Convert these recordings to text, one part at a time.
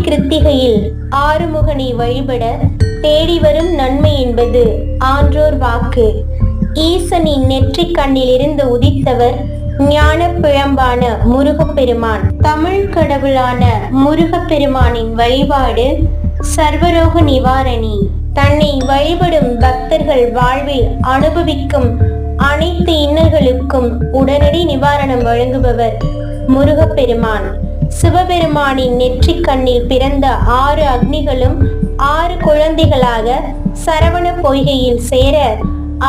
கிருத்திகையில் ஆறுமுகனை வழிபட தேடி வரும் நன்மை என்பது ஆன்றோர் வாக்கு. ஈசனின் நெற்றிக் கண்ணிலிருந்து உதித்தவர் ஞான பிழம்பான முருகப்பெருமான். தமிழ் கடவுளான முருகப்பெருமானின் வழிபாடு சர்வரோக நிவாரணி. தன்னை வழிபடும் பக்தர்கள் வாழ்வில் அனுபவிக்கும் அனைத்து இன்னல்களுக்கும் உடனடி நிவாரணம் வழங்குபவர் முருகப்பெருமான். சிவபெருமானின் நெற்றிக் கண்ணில் பிறந்த ஆறு அக்னிகளும் ஆறு குழந்தைகளாக சரவண பொய்கையில் சேர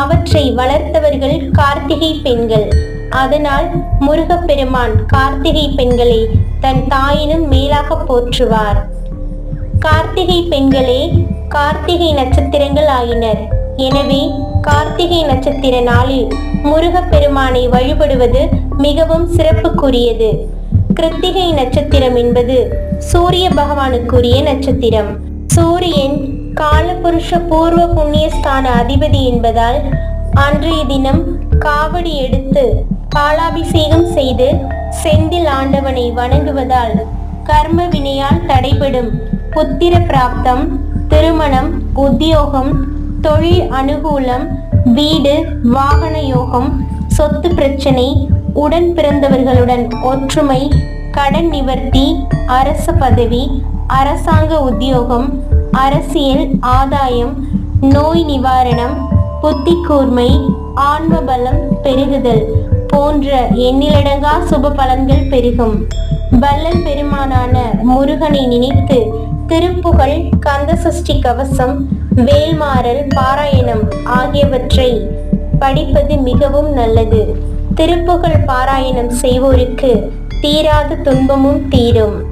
அவற்றை வளர்த்தவர்கள் கார்த்திகை பெண்கள். அதனால் முருகப்பெருமான் கார்த்திகை பெண்களை தன் தாயினும் மேலாக போற்றுவார். கார்த்திகை பெண்களே கார்த்திகை நட்சத்திரங்கள் ஆயினர். எனவே கார்த்திகை நட்சத்திர நாளில் முருகப்பெருமானை வழிபடுவது மிகவும் சிறப்புக்குரியது. கிருத்திகை நட்சத்திரம் என்பது சூரிய பகவானுக்குரிய நட்சத்திரம். சூரியன் காலபுருஷ பூர்வ புண்ணியஸ்தான அதிபதி என்பதால் அன்றைய தினம் காவடி எடுத்து பாலாபிஷேகம் செய்து செந்தில் ஆண்டவனை வணங்குவதால் கர்ம வினையால் தடைபடும் புத்திர பிராப்தம் திருமணம் உத்தியோகம் தொழில் அனுகூலம் வீடு வாகன யோகம் சொத்து பிரச்சனை உடன் பிறந்தவர்களுடன் ஒற்றுமை கடன் நிவர்த்தி அரச பதவி அரசாங்க உத்தியோகம் அரசியல் ஆதாயம் நோய் நிவாரணம் புத்தி கூர்மை ஆன்ம பலம் பெருகுதல் போன்ற எண்ணிலடங்கா சுப பலன்கள் பெருகும். வல்லல் பெருமானான முருகனை நினைத்து திருப்புகழ் கந்தசஷ்டி கவசம் வேல்மாறல் பாராயணம் ஆகியவற்றை படிப்பது மிகவும் நல்லது. திருப்புகழ் பாராயணம் செய்வோருக்கு தீராத துன்பமும் தீரும்.